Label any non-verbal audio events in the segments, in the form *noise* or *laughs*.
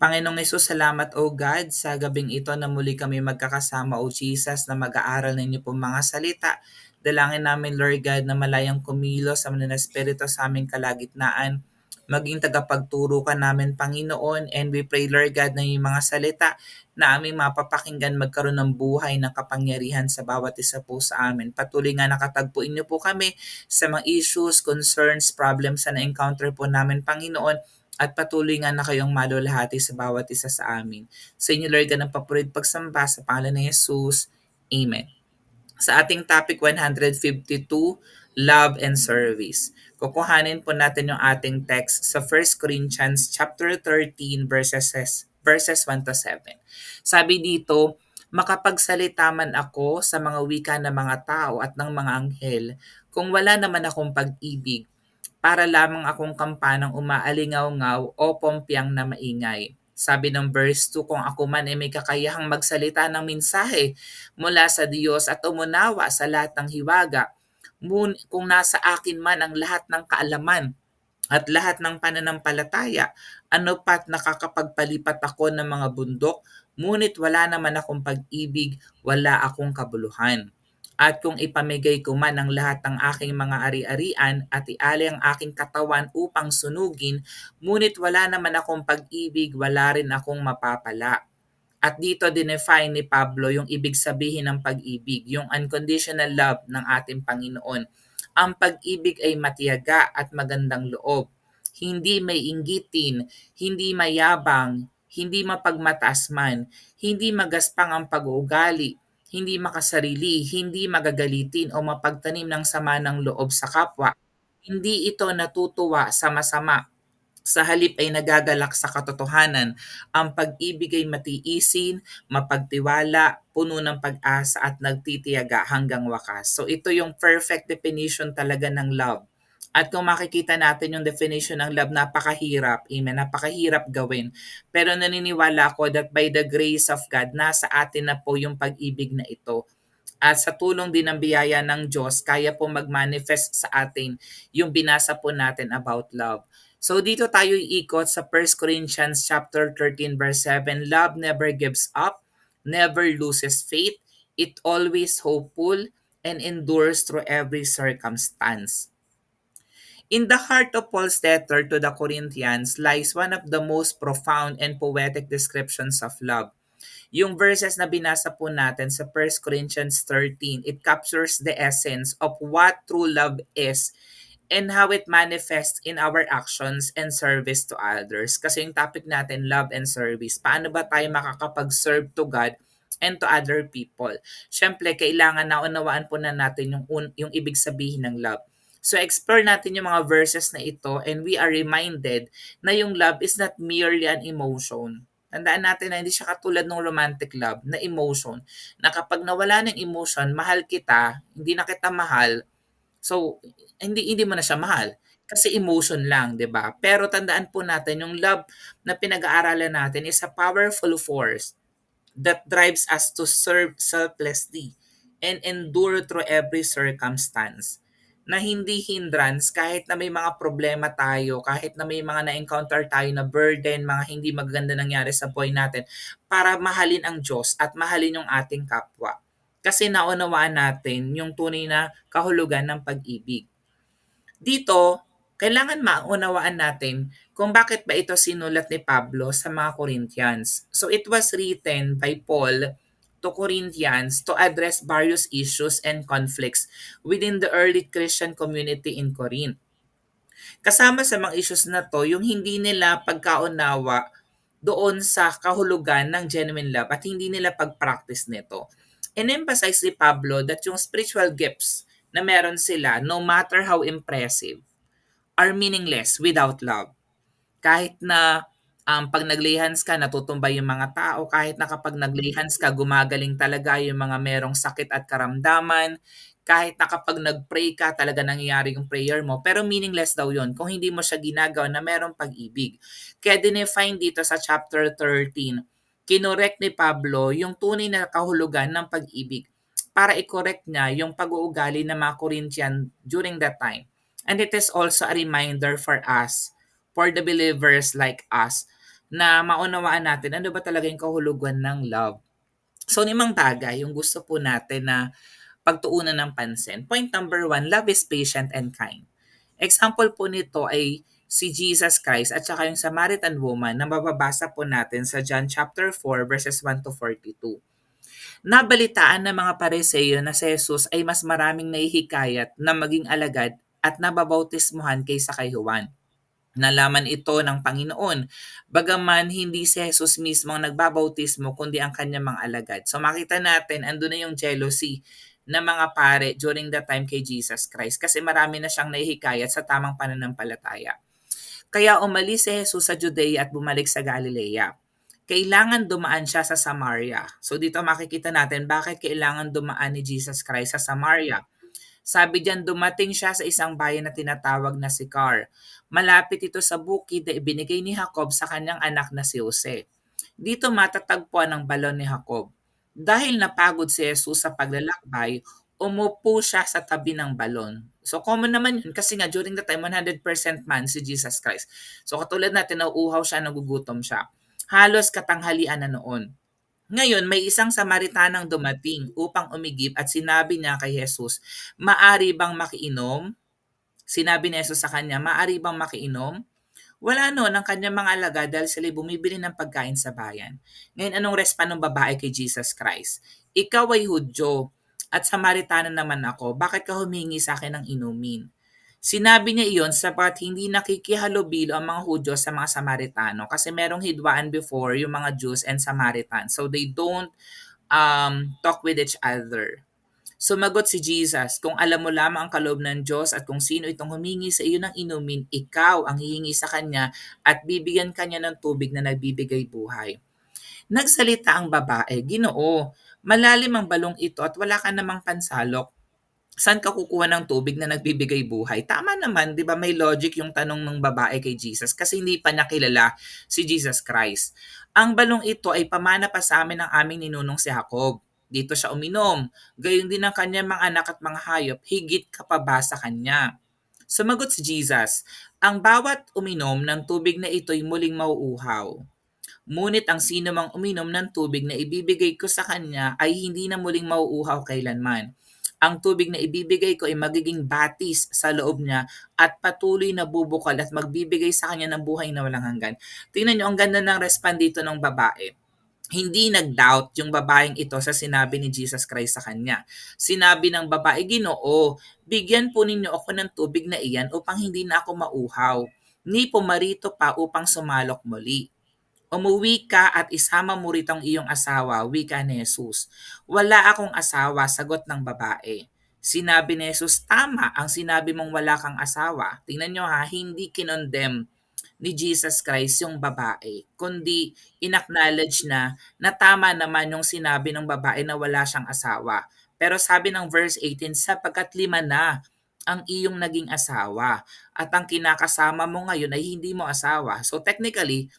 Panginoong Yesus, salamat o God sa gabing ito na muli kami magkakasama o Jesus na mag-aaral ng inyo pong mga salita. Dalangin namin Lord God na malayang kumilo sa mga Espiritu sa aming kalagitnaan. Maging tagapagturo ka namin Panginoon and we pray Lord God na yung mga salita na aming mapapakinggan magkaroon ng buhay ng kapangyarihan sa bawat isa po sa amin. Patuloy nga nakatagpuin niyo po kami sa mga issues, concerns, problems na na-encounter po namin Panginoon at patuloy nga na kayong malulahati sa bawat isa sa amin. Sa inyo, Lord, ng papurit pagsamba sa pangalan ni Jesus. Amen. Sa ating topic 152, Love and Service. Kukuhanin po natin yung ating text sa 1 Corinthians chapter 13 verses verses 1 to 7. Sabi dito, makapagsalita man ako sa mga wika ng mga tao at ng mga anghel, kung wala naman akong pag-ibig, para lamang akong kampanang umaalingaw-ngaw o pompyang na maingay. Sabi ng verse 2, kung ako man ay may kakayahang magsalita ng mensahe mula sa Diyos at umunawa sa lahat ng hiwaga, kung nasa akin man ang lahat ng kaalaman at lahat ng pananampalataya, ano pat nakakapagpalipat ako ng mga bundok, ngunit wala naman akong pag-ibig, wala akong kabuluhan. At kung ipamigay ko man ang lahat ng aking mga ari-arian at iali ang aking katawan upang sunugin, ngunit wala naman akong pag-ibig, wala rin akong mapapala. At dito dinefine ni Pablo yung ibig sabihin ng pag-ibig, yung unconditional love ng ating Panginoon. Ang pag-ibig ay matiyaga at magandang loob. Hindi may inggitin, hindi mayabang, hindi mapagmataas man, hindi magaspang ang pag-uugali, hindi makasarili, hindi magagalitin o mapagtanim ng sama ng loob sa kapwa. Hindi ito natutuwa sa masama. Sa halip ay nagagalak sa katotohanan. Ang pag-ibig ay matiisin, mapagtiwala, puno ng pag-asa at nagtitiyaga hanggang wakas. So ito yung perfect definition talaga ng love. At kung makikita natin yung definition ng love, napakahirap. Amen. Napakahirap gawin. Pero naniniwala ako that by the grace of God, nasa atin na po yung pag-ibig na ito. At sa tulong din ng biyaya ng Diyos, kaya po mag-manifest sa atin yung binasa po natin about love. So dito tayo iikot sa 1 Corinthians chapter 13 verse 7, love never gives up, never loses faith, it always hopeful and endures through every circumstance. In the heart of Paul's letter to the Corinthians lies one of the most profound and poetic descriptions of love. Yung verses na binasa po natin sa 1 Corinthians 13, it captures the essence of what true love is and how it manifests in our actions and service to others. Kasi yung topic natin, love and service. Paano ba tayo makakapag-serve to God and to other people? Siyempre, kailangan na unawaan po na natin yung, yung ibig sabihin ng love. So explore natin yung mga verses na ito and we are reminded na yung love is not merely an emotion. Tandaan natin na hindi siya katulad ng romantic love na emotion. Na kapag nawala ng emotion, mahal kita, hindi na kita mahal, so hindi hindi mo na siya mahal kasi emotion lang, 'di ba? Pero tandaan po natin yung love na pinag-aaralan natin is a powerful force that drives us to serve selflessly and endure through every circumstance na hindi hindrance kahit na may mga problema tayo, kahit na may mga na-encounter tayo na burden, mga hindi maganda nangyari sa buhay natin, para mahalin ang Diyos at mahalin yung ating kapwa. Kasi naunawaan natin yung tunay na kahulugan ng pag-ibig. Dito, kailangan maunawaan natin kung bakit ba ito sinulat ni Pablo sa mga Corinthians. So it was written by Paul to Corinthians to address various issues and conflicts within the early Christian community in Corinth. Kasama sa mga issues na to, yung hindi nila pagkaunawa doon sa kahulugan ng genuine love at hindi nila pag-practice nito. And-emphasize ni Pablo that yung spiritual gifts na meron sila, no matter how impressive, are meaningless without love. Kahit na um, pag naglihans ka, natutumbay yung mga tao. Kahit na kapag naglihans ka, gumagaling talaga yung mga merong sakit at karamdaman. Kahit na kapag nag-pray ka, talaga nangyayari yung prayer mo. Pero meaningless daw yon kung hindi mo siya ginagawa na merong pag-ibig. Kaya dinefine dito sa chapter 13, kinorek ni Pablo yung tunay na kahulugan ng pag-ibig para i-correct niya yung pag-uugali ng mga Corinthian during that time. And it is also a reminder for us, for the believers like us, na maunawaan natin ano ba talaga yung kahulugan ng love. So, limang bagay yung gusto po natin na pagtuunan ng pansin. Point number one, love is patient and kind. Example po nito ay si Jesus Christ at saka yung Samaritan woman na mababasa po natin sa John chapter 4 verses 1 to 42. Nabalitaan ng mga pareseyo na si Jesus ay mas maraming nahihikayat na maging alagad at nababautismuhan kaysa kay Juan. Nalaman ito ng Panginoon, bagaman hindi si Jesus mismo ang nagbabautismo kundi ang kanyang mga alagad. So makita natin, ando na yung jealousy ng mga pare during that time kay Jesus Christ kasi marami na siyang nahihikayat sa tamang pananampalataya. Kaya umalis si Jesus sa Judea at bumalik sa Galilea. Kailangan dumaan siya sa Samaria. So dito makikita natin bakit kailangan dumaan ni Jesus Christ sa Samaria. Sabi diyan dumating siya sa isang bayan na tinatawag na Sicar. Malapit ito sa bukid na ibinigay ni Jacob sa kanyang anak na si Jose. Dito matatagpuan ang balon ni Jacob. Dahil napagod si Jesus sa paglalakbay, umupo siya sa tabi ng balon. So common naman yun kasi nga during the time 100% man si Jesus Christ. So katulad natin nauuhaw siya, nagugutom siya. Halos katanghalian na noon. Ngayon, may isang Samaritanang dumating upang umigib at sinabi niya kay Jesus, Maari bang makiinom? Sinabi ni Jesus sa kanya, Maari bang makiinom? Wala no ng kanyang mga alaga dahil sila bumibili ng pagkain sa bayan. Ngayon, anong respa ng babae kay Jesus Christ? Ikaw ay Hudyo at Samaritano naman ako, bakit ka humingi sa akin ng inumin? Sinabi niya iyon sapat hindi nakikihalubilo ang mga Hudyo sa mga Samaritano kasi merong hidwaan before yung mga Jews and Samaritans. So they don't um, talk with each other. Sumagot si Jesus, kung alam mo lamang ang kaloob ng Diyos at kung sino itong humingi sa iyo ng inumin, ikaw ang hihingi sa kanya at bibigyan kanya ng tubig na nagbibigay buhay. Nagsalita ang babae, Ginoo, malalim ang balong ito at wala ka namang pansalok saan ka kukuha ng tubig na nagbibigay buhay? Tama naman, di ba may logic yung tanong ng babae kay Jesus kasi hindi pa niya kilala si Jesus Christ. Ang balong ito ay pamana pa sa amin ng aming ninunong si Jacob. Dito siya uminom. Gayon din ang kanyang mga anak at mga hayop, higit ka pa ba sa kanya? Sumagot si Jesus, ang bawat uminom ng tubig na ito'y muling mauuhaw. Ngunit ang sino mang uminom ng tubig na ibibigay ko sa kanya ay hindi na muling mauuhaw kailanman ang tubig na ibibigay ko ay magiging batis sa loob niya at patuloy na bubukal at magbibigay sa kanya ng buhay na walang hanggan. Tingnan niyo, ang ganda ng respond dito ng babae. Hindi nag-doubt yung babaeng ito sa sinabi ni Jesus Christ sa kanya. Sinabi ng babae, Ginoo, bigyan po ninyo ako ng tubig na iyan upang hindi na ako mauhaw, ni pumarito pa upang sumalok muli. Umuwi ka at isama mo rito ang iyong asawa, wika ni Jesus. Wala akong asawa, sagot ng babae. Sinabi ni Jesus, tama ang sinabi mong wala kang asawa. Tingnan nyo ha, hindi kinondemn ni Jesus Christ yung babae, kundi inacknowledge na na tama naman yung sinabi ng babae na wala siyang asawa. Pero sabi ng verse 18, sapagkat lima na ang iyong naging asawa at ang kinakasama mo ngayon ay hindi mo asawa. So technically,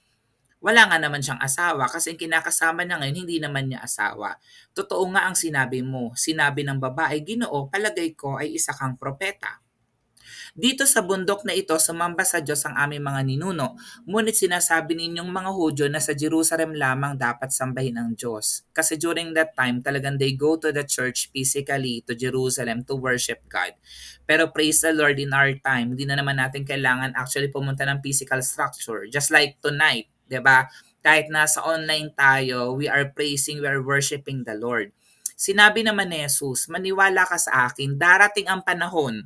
wala nga naman siyang asawa kasi kinakasama niya ngayon hindi naman niya asawa. Totoo nga ang sinabi mo. Sinabi ng babae, Ginoo, palagay ko ay isa kang propeta. Dito sa bundok na ito, sumamba sa Diyos ang aming mga ninuno. Ngunit sinasabi ninyong mga Hudyo na sa Jerusalem lamang dapat sambahin ang Diyos. Kasi during that time, talagang they go to the church physically to Jerusalem to worship God. Pero praise the Lord in our time, hindi na naman natin kailangan actually pumunta ng physical structure. Just like tonight, 'di ba? Kahit nasa online tayo, we are praising, we are worshiping the Lord. Sinabi naman ni Jesus, maniwala ka sa akin, darating ang panahon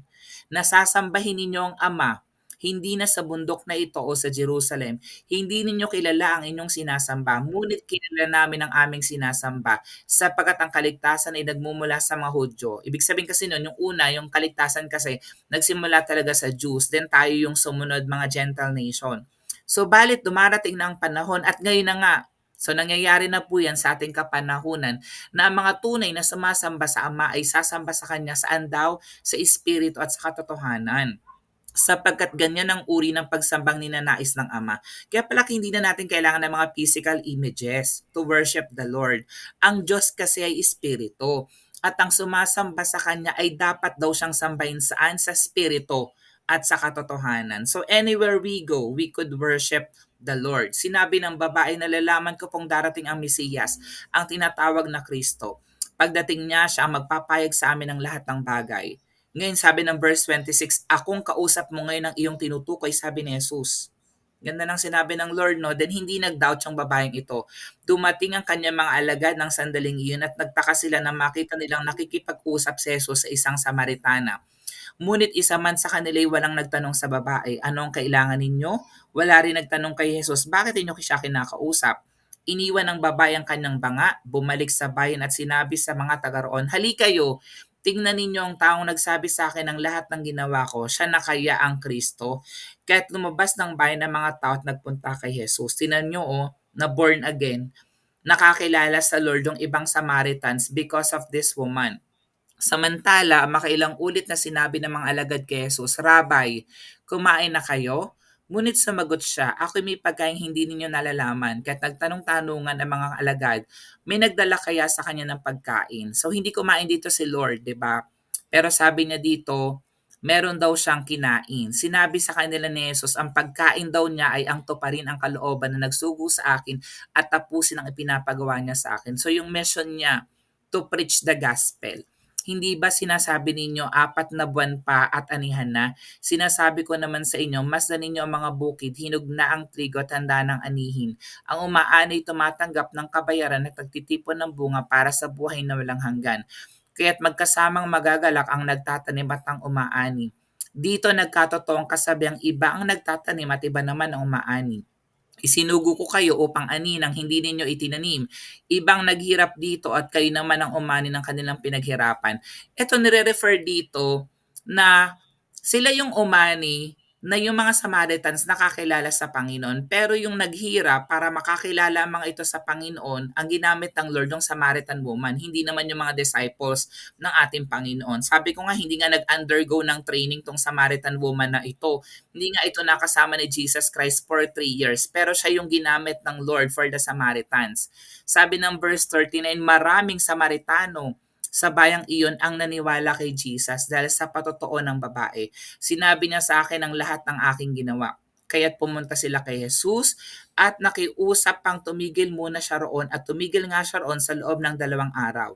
na sasambahin ninyo ang Ama, hindi na sa bundok na ito o sa Jerusalem. Hindi ninyo kilala ang inyong sinasamba, ngunit kilala namin ang aming sinasamba sapagkat ang kaligtasan ay nagmumula sa mga Hudyo. Ibig sabihin kasi noon, yung una, yung kaligtasan kasi nagsimula talaga sa Jews, then tayo yung sumunod mga Gentile nation. So balit dumarating na ang panahon at ngayon na nga, So nangyayari na po yan sa ating kapanahunan na ang mga tunay na sumasamba sa Ama ay sasamba sa Kanya saan daw? Sa Espiritu at sa katotohanan sapagkat ganyan ang uri ng pagsambang ninanais ng Ama. Kaya pala hindi na natin kailangan ng mga physical images to worship the Lord. Ang Diyos kasi ay Espiritu at ang sumasamba sa Kanya ay dapat daw siyang sambahin saan? Sa Espiritu at sa katotohanan. So anywhere we go, we could worship the Lord. Sinabi ng babae, nalalaman ko pong darating ang Mesiyas, ang tinatawag na Kristo. Pagdating niya, siya ang magpapayag sa amin ng lahat ng bagay. Ngayon sabi ng verse 26, akong kausap mo ngayon ang iyong tinutukoy, sabi ni Jesus. Ganda ng sinabi ng Lord, no? Then hindi nag-doubt yung babaeng ito. Dumating ang kanyang mga alagad ng sandaling iyon at nagtaka sila na makita nilang nakikipag-usap si Jesus sa isang Samaritana. Ngunit isa man sa kanila ay walang nagtanong sa babae, ano ang kailangan ninyo? Wala rin nagtanong kay Jesus, bakit inyo siya kinakausap? Iniwan ng babae ang kanyang banga, bumalik sa bayan at sinabi sa mga taga roon, kayo, tingnan ninyo ang taong nagsabi sa akin ng lahat ng ginawa ko, siya na kaya ang Kristo. Kahit lumabas ng bayan ng mga tao at nagpunta kay Jesus, tinan nyo oh, na born again, nakakilala sa Lord yung ibang Samaritans because of this woman. Samantala, makailang ulit na sinabi ng mga alagad kay Jesus, Rabay, kumain na kayo? Ngunit sumagot siya, ako may pagkain hindi ninyo nalalaman. Kahit nagtanong-tanungan ang mga alagad, may nagdala kaya sa kanya ng pagkain. So hindi kumain dito si Lord, 'di ba? Pero sabi niya dito, meron daw siyang kinain. Sinabi sa kanila ni Jesus, ang pagkain daw niya ay ang tuparin ang kalooban na nagsugo sa akin at tapusin ang ipinapagawa niya sa akin. So yung mission niya, to preach the gospel. Hindi ba sinasabi ninyo apat na buwan pa at anihan na? Sinasabi ko naman sa inyo, masdan ninyo ang mga bukid, hinog na ang trigo at handa ng anihin. Ang umaanay tumatanggap ng kabayaran at nagtitipon ng bunga para sa buhay na walang hanggan. Kaya't magkasamang magagalak ang nagtatanim at ang umaani. Dito nagkatotoo ang kasabiang iba ang nagtatanim at iba naman ang umaani. Isinugo ko kayo upang ani ng hindi ninyo itinanim. Ibang naghirap dito at kayo naman ang umani ng kanilang pinaghirapan. Ito nire-refer dito na sila yung umani na yung mga Samaritans nakakilala sa Panginoon. Pero yung naghirap para makakilala mga ito sa Panginoon, ang ginamit ng Lord yung Samaritan woman, hindi naman yung mga disciples ng ating Panginoon. Sabi ko nga, hindi nga nag-undergo ng training tong Samaritan woman na ito. Hindi nga ito nakasama ni Jesus Christ for three years. Pero siya yung ginamit ng Lord for the Samaritans. Sabi ng verse 39, maraming Samaritano sa bayang iyon ang naniwala kay Jesus dahil sa patotoo ng babae. Sinabi niya sa akin ang lahat ng aking ginawa. Kaya't pumunta sila kay Jesus at nakiusap pang tumigil muna siya roon at tumigil nga siya roon sa loob ng dalawang araw.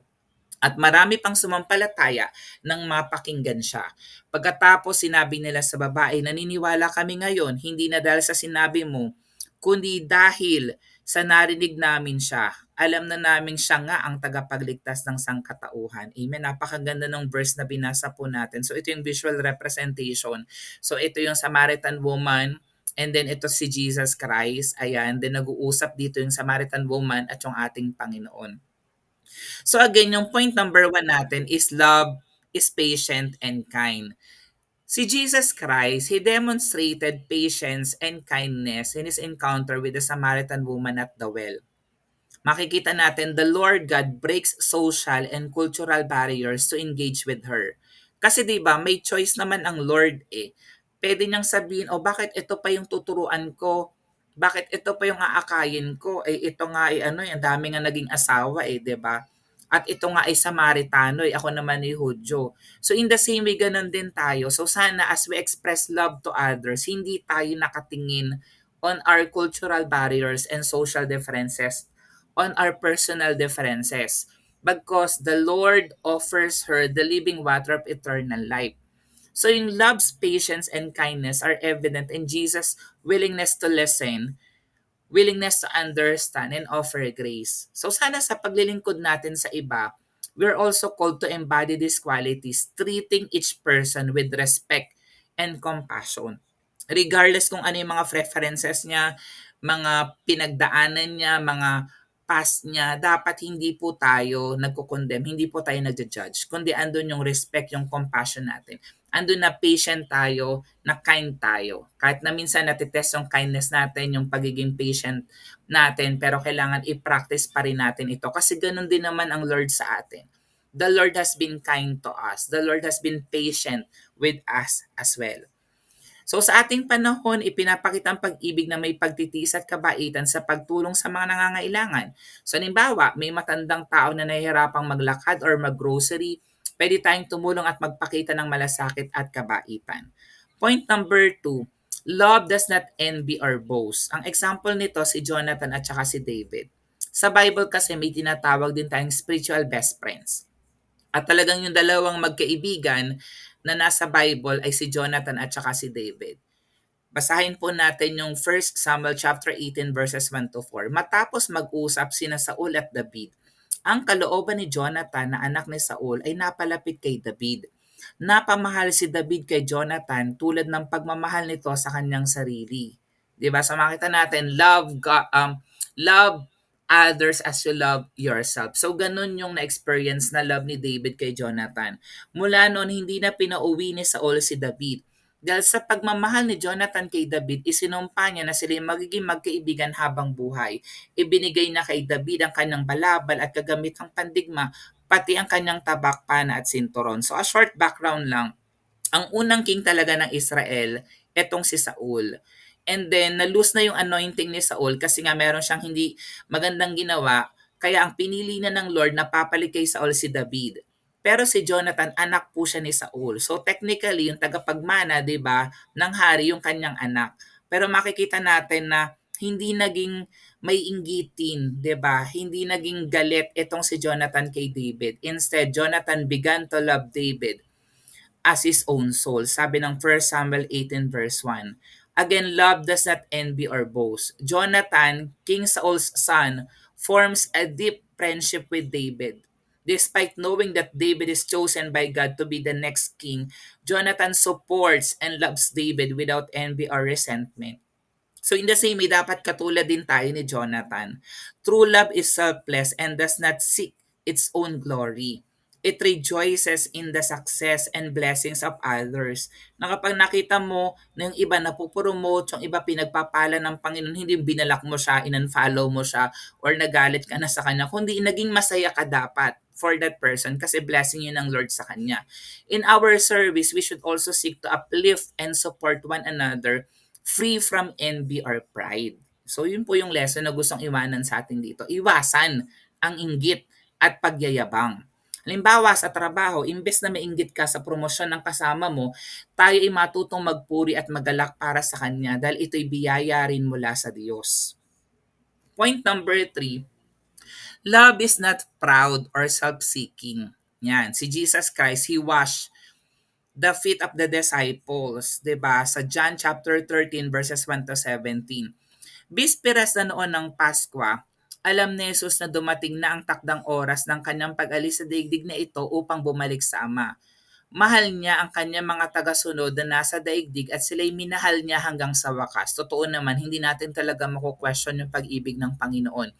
At marami pang sumampalataya nang mapakinggan siya. Pagkatapos sinabi nila sa babae, naniniwala kami ngayon, hindi na dahil sa sinabi mo, kundi dahil sa narinig namin siya, alam na namin siya nga ang tagapagligtas ng sangkatauhan. Amen. Napakaganda ng verse na binasa po natin. So ito yung visual representation. So ito yung Samaritan woman, and then ito si Jesus Christ. Ayan, then nag-uusap dito yung Samaritan woman at yung ating Panginoon. So again, yung point number one natin is love is patient and kind. Si Jesus Christ, He demonstrated patience and kindness in His encounter with the Samaritan woman at the well. Makikita natin, the Lord God breaks social and cultural barriers to engage with her. Kasi 'di ba, may choice naman ang Lord eh. Pwede niyang sabihin, "O bakit ito pa yung tuturuan ko? Bakit ito pa yung aakayin ko? Eh ito nga ay ano, ang dami nga naging asawa eh, 'di ba?" At ito nga ay Samaritano, eh, ako naman ay Hudyo. So in the same way, ganun din tayo. So sana as we express love to others, hindi tayo nakatingin on our cultural barriers and social differences, on our personal differences. Because the Lord offers her the living water of eternal life. So yung love's patience and kindness are evident in Jesus' willingness to listen willingness to understand and offer grace. So sana sa paglilingkod natin sa iba, we're also called to embody these qualities, treating each person with respect and compassion. Regardless kung ano yung mga preferences niya, mga pinagdaanan niya, mga past niya, dapat hindi po tayo nagko-condemn, hindi po tayo nagja-judge, kundi andun yung respect, yung compassion natin andun na patient tayo, na kind tayo. Kahit na minsan natitest yung kindness natin, yung pagiging patient natin, pero kailangan i-practice pa rin natin ito. Kasi ganun din naman ang Lord sa atin. The Lord has been kind to us. The Lord has been patient with us as well. So sa ating panahon, ipinapakita ang pag-ibig na may pagtitiis at kabaitan sa pagtulong sa mga nangangailangan. So halimbawa, may matandang tao na nahihirapang maglakad or maggrocery, pwede tayong tumulong at magpakita ng malasakit at kabaitan. Point number two, love does not envy or boast. Ang example nito si Jonathan at saka si David. Sa Bible kasi may tinatawag din tayong spiritual best friends. At talagang yung dalawang magkaibigan na nasa Bible ay si Jonathan at saka si David. Basahin po natin yung 1 Samuel chapter 18 verses 1 to 4. Matapos mag-usap sina Saul at David, ang kalooban ni Jonathan na anak ni Saul ay napalapit kay David. Napamahal si David kay Jonathan tulad ng pagmamahal nito sa kanyang sarili. 'Di ba? Sa makita natin, love God, um love others as you love yourself. So, ganun yung na-experience na love ni David kay Jonathan. Mula noon, hindi na pinauwi ni Saul si David. Dahil sa pagmamahal ni Jonathan kay David, isinumpa niya na sila magiging magkaibigan habang buhay. Ibinigay na kay David ang kanyang balabal at kagamitang pandigma, pati ang kanyang tabak, pana at sinturon. So a short background lang. Ang unang king talaga ng Israel, etong si Saul. And then, na-lose na yung anointing ni Saul kasi nga meron siyang hindi magandang ginawa. Kaya ang pinili na ng Lord na papalit kay Saul si David. Pero si Jonathan, anak po siya ni Saul. So technically, yung tagapagmana, di ba, ng hari yung kanyang anak. Pero makikita natin na hindi naging may inggitin, 'di ba? Hindi naging galit itong si Jonathan kay David. Instead, Jonathan began to love David as his own soul. Sabi ng 1 Samuel 18 verse 1. Again, love does not envy or boast. Jonathan, King Saul's son, forms a deep friendship with David. Despite knowing that David is chosen by God to be the next king, Jonathan supports and loves David without envy or resentment. So in the same way, dapat katulad din tayo ni Jonathan. True love is selfless and does not seek its own glory it rejoices in the success and blessings of others. Na kapag nakita mo na yung iba napupromote, yung iba pinagpapala ng Panginoon, hindi binalak mo siya, in-unfollow mo siya, or nagalit ka na sa kanya, kundi naging masaya ka dapat for that person kasi blessing yun ng Lord sa kanya. In our service, we should also seek to uplift and support one another free from envy or pride. So yun po yung lesson na gustong iwanan sa atin dito. Iwasan ang inggit at pagyayabang. Halimbawa sa trabaho, imbes na mainggit ka sa promosyon ng kasama mo, tayo ay matutong magpuri at magalak para sa Kanya dahil ito'y biyaya rin mula sa Diyos. Point number three, love is not proud or self-seeking. Yan, si Jesus Christ, He washed the feet of the disciples, 'di ba? Sa John chapter 13 verses 1 to 17. Bisperas na noon ng Pasko, alam ni Jesus na dumating na ang takdang oras ng kanyang pag-alis sa daigdig na ito upang bumalik sa Ama. Mahal niya ang kanyang mga tagasunod na nasa daigdig at sila'y minahal niya hanggang sa wakas. Totoo naman, hindi natin talaga mako-question yung pag-ibig ng Panginoon.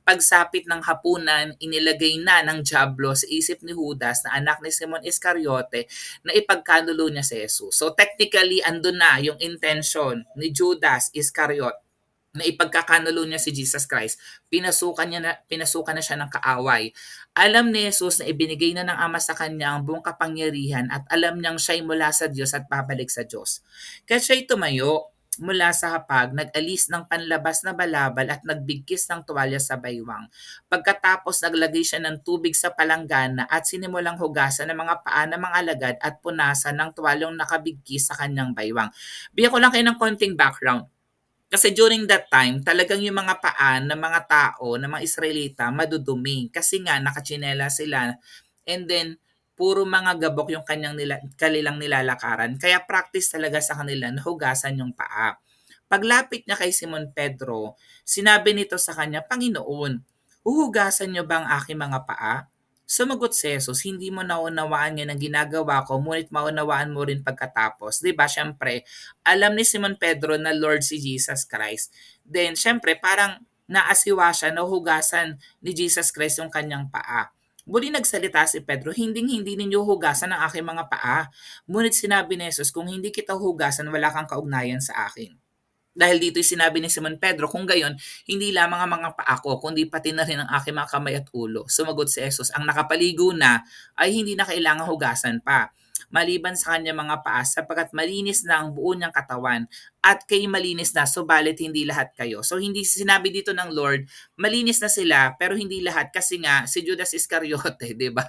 Pagsapit ng hapunan, inilagay na ng Diablo sa isip ni Judas na anak ni Simon Iscariote na ipagkanulo niya si Jesus. So technically, andun na yung intention ni Judas Iscariot na ipagkakanulo niya si Jesus Christ, pinasukan niya na pinasukan na siya ng kaaway. Alam ni Jesus na ibinigay na ng Ama sa kanya ang buong kapangyarihan at alam niyang siya'y mula sa Diyos at babalik sa Diyos. Kaya siya'y tumayo mula sa hapag, nag-alis ng panlabas na balabal at nagbigkis ng tuwalya sa baywang. Pagkatapos naglagay siya ng tubig sa palanggana at sinimulang hugasan ng mga paa ng mga alagad at punasan ng tuwalyong nakabigkis sa kanyang baywang. Bigyan ko lang kayo ng konting background kasi during that time, talagang yung mga paan ng mga tao, ng mga Israelita, madudumi. Kasi nga, nakachinela sila. And then, puro mga gabok yung kanyang nila, kanilang nilalakaran. Kaya practice talaga sa kanila na hugasan yung paa. Paglapit niya kay Simon Pedro, sinabi nito sa kanya, Panginoon, uhugasan niyo ba ang aking mga paa? Sumagot si Jesus, hindi mo naunawaan yan ang ginagawa ko, ngunit maunawaan mo rin pagkatapos. Ba? Siyempre, alam ni Simon Pedro na Lord si Jesus Christ. Then, siyempre, parang naasiwa siya na hugasan ni Jesus Christ yung kanyang paa. Muli nagsalita si Pedro, hindi hindi ninyo hugasan ang aking mga paa. Ngunit sinabi ni Jesus, kung hindi kita hugasan, wala kang kaugnayan sa akin. Dahil dito'y sinabi ni Simon Pedro, kung gayon, hindi lamang ang mga paa ko, kundi pati na rin ang aking mga kamay at ulo. Sumagot si Jesus, ang nakapaligo na ay hindi na kailangang hugasan pa maliban sa kanyang mga paa sapagkat malinis na ang buo niyang katawan at kay malinis na subalit hindi lahat kayo. So hindi sinabi dito ng Lord, malinis na sila pero hindi lahat kasi nga si Judas Iscariote, *laughs* 'di ba?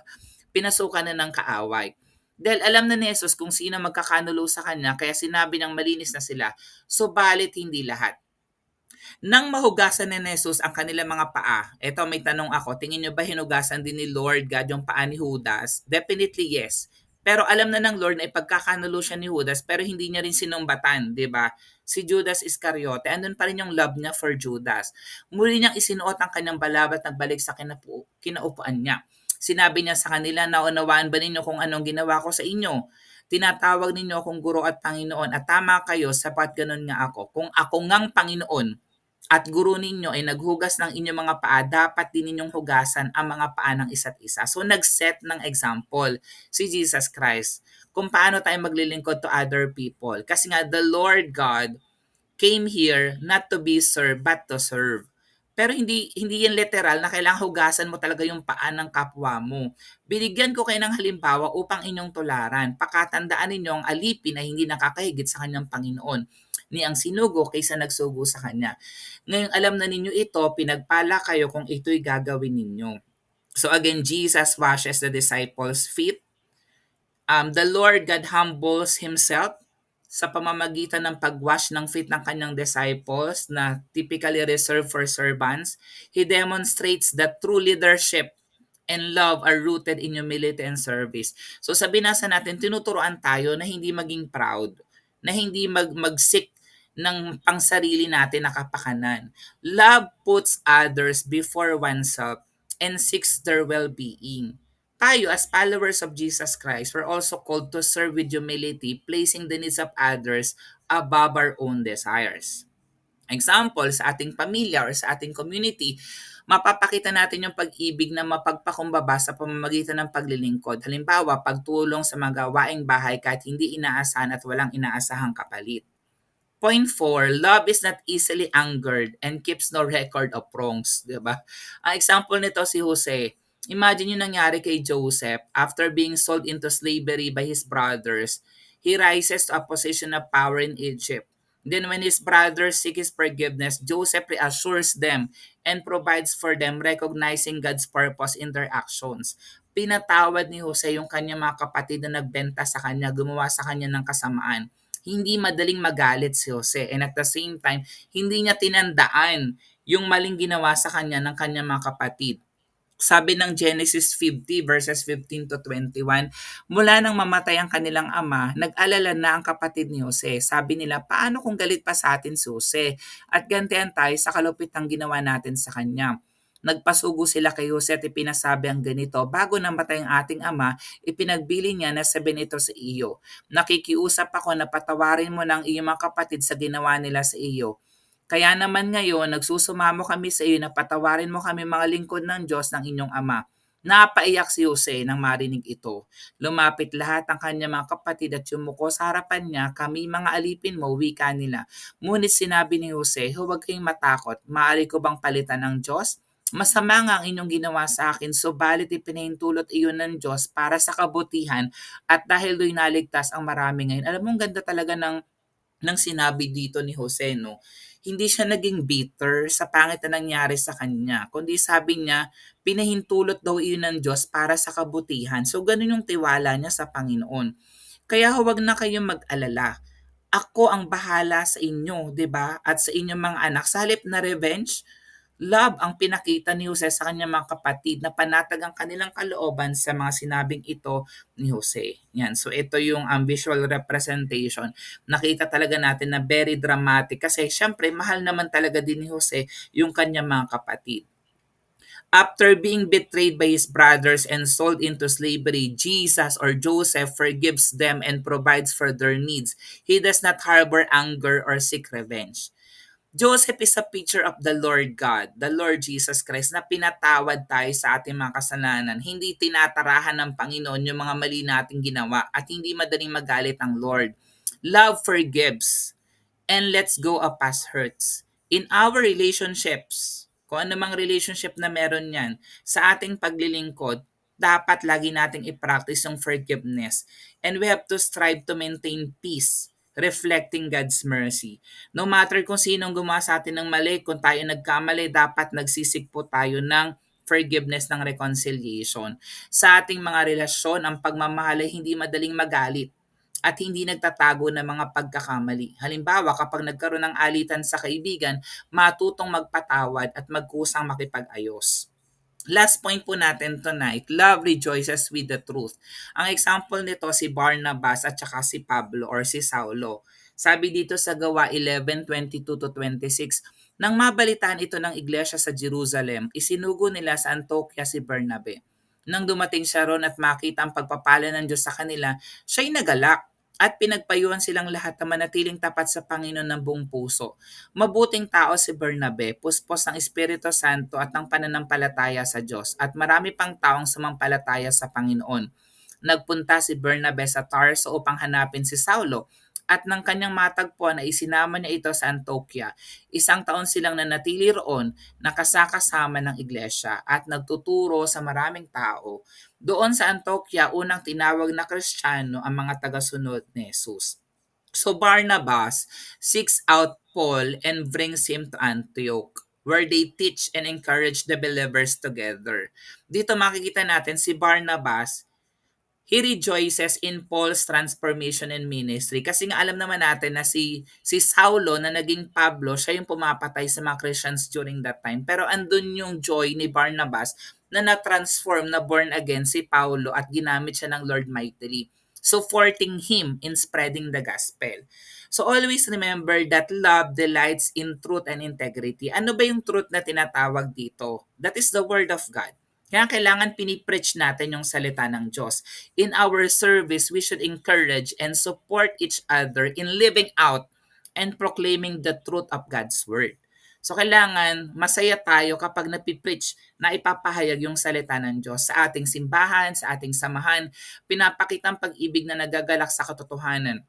Pinasukan na ng kaaway. Dahil alam na ni Jesus kung sino magkakanulo sa kanya, kaya sinabi ng malinis na sila, subalit hindi lahat. Nang mahugasan ni Jesus ang kanilang mga paa, eto may tanong ako, tingin nyo ba hinugasan din ni Lord God yung paa ni Judas? Definitely yes. Pero alam na ng Lord na ipagkakanulo siya ni Judas pero hindi niya rin sinumbatan, di ba? Si Judas Iscariote, andun pa rin yung love niya for Judas. Muli niyang isinuot ang kanyang balabat nagbalik sa kinaupuan niya. Sinabi niya sa kanila, naunawaan ba ninyo kung anong ginawa ko sa inyo? Tinatawag ninyo akong guro at Panginoon at tama kayo sapat ganun nga ako. Kung ako ngang Panginoon, at guro ninyo ay naghugas ng inyong mga paa, dapat din ninyong hugasan ang mga paa ng isa't isa. So nag-set ng example si Jesus Christ kung paano tayo maglilingkod to other people. Kasi nga the Lord God came here not to be served but to serve. Pero hindi hindi yan literal na kailangan hugasan mo talaga yung paa ng kapwa mo. Binigyan ko kayo ng halimbawa upang inyong tularan. Pakatandaan ninyo ang alipin ay hindi nakakahigit sa kanyang Panginoon ni ang sinugo kaysa nagsugo sa kanya. Ngayon alam na ninyo ito, pinagpala kayo kung ito'y gagawin ninyo. So again, Jesus washes the disciples' feet. Um, the Lord God humbles Himself sa pamamagitan ng pagwash ng feet ng kanyang disciples na typically reserved for servants. He demonstrates that true leadership and love are rooted in humility and service. So sa binasa natin, tinuturoan tayo na hindi maging proud, na hindi mag mag-seek ng pangsarili natin na kapakanan. Love puts others before oneself and seeks their well-being. Tayo as followers of Jesus Christ, we're also called to serve with humility, placing the needs of others above our own desires. Example, sa ating pamilya or sa ating community, mapapakita natin yung pag-ibig na mapagpakumbaba sa pamamagitan ng paglilingkod. Halimbawa, pagtulong sa mga gawaing bahay kahit hindi inaasahan at walang inaasahang kapalit. Point 4, love is not easily angered and keeps no record of wrongs. Diba? Ang example nito si Jose. Imagine yung nangyari kay Joseph after being sold into slavery by his brothers. He rises to a position of power in Egypt. Then when his brothers seek his forgiveness, Joseph reassures them and provides for them recognizing God's purpose in their actions. Pinatawad ni Jose yung kanyang mga kapatid na nagbenta sa kanya, gumawa sa kanya ng kasamaan hindi madaling magalit si Jose. And at the same time, hindi niya tinandaan yung maling ginawa sa kanya ng kanyang mga kapatid. Sabi ng Genesis 50 verses 15 to 21, mula nang mamatay ang kanilang ama, nag-alala na ang kapatid ni Jose. Sabi nila, paano kung galit pa sa atin si Jose? At gantian tayo sa kalupit ng ginawa natin sa kanya. Nagpasugo sila kay Jose at ipinasabi ang ganito, bago namatay ang ating ama, ipinagbili niya na sabihin ito sa iyo. Nakikiusap ako na patawarin mo ng iyong mga kapatid sa ginawa nila sa iyo. Kaya naman ngayon, nagsusumamo kami sa iyo na patawarin mo kami mga lingkod ng Diyos ng inyong ama. Napaiyak si Jose nang marinig ito. Lumapit lahat ang kanyang mga kapatid at yumuko sa harapan niya, kami mga alipin mo, wika nila. Ngunit sinabi ni Jose, huwag kayong matakot, maaari ko bang palitan ng Diyos? Masama nga ang inyong ginawa sa akin, subalit ipinahintulot iyon ng Diyos para sa kabutihan at dahil do'y naligtas ang marami ngayon. Alam mo, ang ganda talaga ng, ng sinabi dito ni Jose, no? Hindi siya naging bitter sa pangit na nangyari sa kanya, kundi sabi niya, pinahintulot daw iyon ng Diyos para sa kabutihan. So, ganun yung tiwala niya sa Panginoon. Kaya huwag na kayong mag-alala. Ako ang bahala sa inyo, 'di ba? At sa inyong mga anak. Sa halip na revenge, love ang pinakita ni Jose sa kanyang mga kapatid na panatag ang kanilang kalooban sa mga sinabing ito ni Jose. Yan. So ito yung um, visual representation. Nakita talaga natin na very dramatic kasi syempre mahal naman talaga din ni Jose yung kanyang mga kapatid. After being betrayed by his brothers and sold into slavery, Jesus or Joseph forgives them and provides for their needs. He does not harbor anger or seek revenge. Joseph is a picture of the Lord God, the Lord Jesus Christ, na pinatawad tayo sa ating mga kasalanan. Hindi tinatarahan ng Panginoon yung mga mali nating ginawa at hindi madaling magalit ang Lord. Love forgives and let's go of past hurts. In our relationships, kung ano mang relationship na meron yan, sa ating paglilingkod, dapat lagi nating i-practice yung forgiveness. And we have to strive to maintain peace reflecting God's mercy. No matter kung sinong gumawa sa atin ng mali, kung tayo nagkamali, dapat nagsisik tayo ng forgiveness ng reconciliation. Sa ating mga relasyon, ang pagmamahal ay hindi madaling magalit at hindi nagtatago ng mga pagkakamali. Halimbawa, kapag nagkaroon ng alitan sa kaibigan, matutong magpatawad at magkusang makipag-ayos. Last point po natin tonight, love rejoices with the truth. Ang example nito si Barnabas at saka si Pablo or si Saulo. Sabi dito sa gawa 11:22 to 26, nang mabalitaan ito ng iglesia sa Jerusalem, isinugo nila sa Antioquia si Bernabe. Nang dumating siya ron at makita ang pagpapala ng Diyos sa kanila, siya'y nagalak at pinagpayuhan silang lahat na manatiling tapat sa Panginoon ng buong puso. Mabuting tao si Bernabe, puspos ng Espiritu Santo at ng pananampalataya sa Diyos at marami pang taong sumampalataya sa Panginoon. Nagpunta si Bernabe sa Tarso upang hanapin si Saulo at ng kanyang matagpuan na isinama niya ito sa Antioquia. Isang taon silang nanatili roon, nakasakasama ng iglesia at nagtuturo sa maraming tao. Doon sa Antioquia, unang tinawag na Kristiyano ang mga tagasunod ni Jesus. So Barnabas seeks out Paul and brings him to Antioch where they teach and encourage the believers together. Dito makikita natin si Barnabas he rejoices in Paul's transformation and ministry. Kasi nga alam naman natin na si, si Saulo na naging Pablo, siya yung pumapatay sa mga Christians during that time. Pero andun yung joy ni Barnabas na na-transform, na born again si Paulo at ginamit siya ng Lord mightily supporting him in spreading the gospel. So always remember that love delights in truth and integrity. Ano ba yung truth na tinatawag dito? That is the word of God. Kaya kailangan pinipreach natin yung salita ng Diyos. In our service, we should encourage and support each other in living out and proclaiming the truth of God's Word. So kailangan masaya tayo kapag napipreach na ipapahayag yung salita ng Diyos sa ating simbahan, sa ating samahan, pinapakita ang pag-ibig na nagagalak sa katotohanan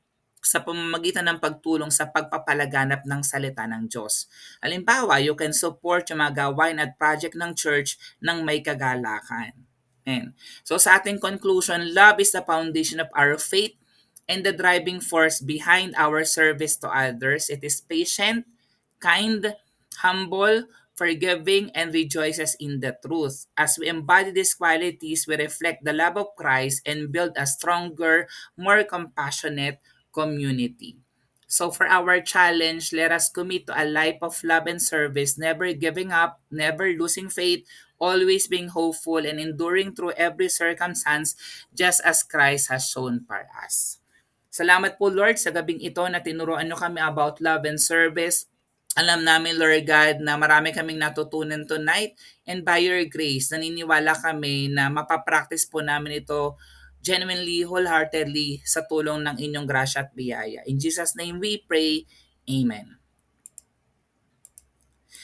sa pamamagitan ng pagtulong sa pagpapalaganap ng salita ng Diyos. Halimbawa, you can support yung mga gawain at project ng church ng may kagalakan. Amen. So sa ating conclusion, love is the foundation of our faith and the driving force behind our service to others. It is patient, kind, humble, forgiving, and rejoices in the truth. As we embody these qualities, we reflect the love of Christ and build a stronger, more compassionate, community. So for our challenge, let us commit to a life of love and service, never giving up, never losing faith, always being hopeful and enduring through every circumstance just as Christ has shown for us. Salamat po Lord sa gabing ito na tinuruan nyo kami about love and service. Alam namin, Lord God, na marami kaming natutunan tonight and by your grace, naniniwala kami na mapapractice po namin ito genuinely, wholeheartedly sa tulong ng inyong grasya at biyaya. In Jesus' name we pray. Amen.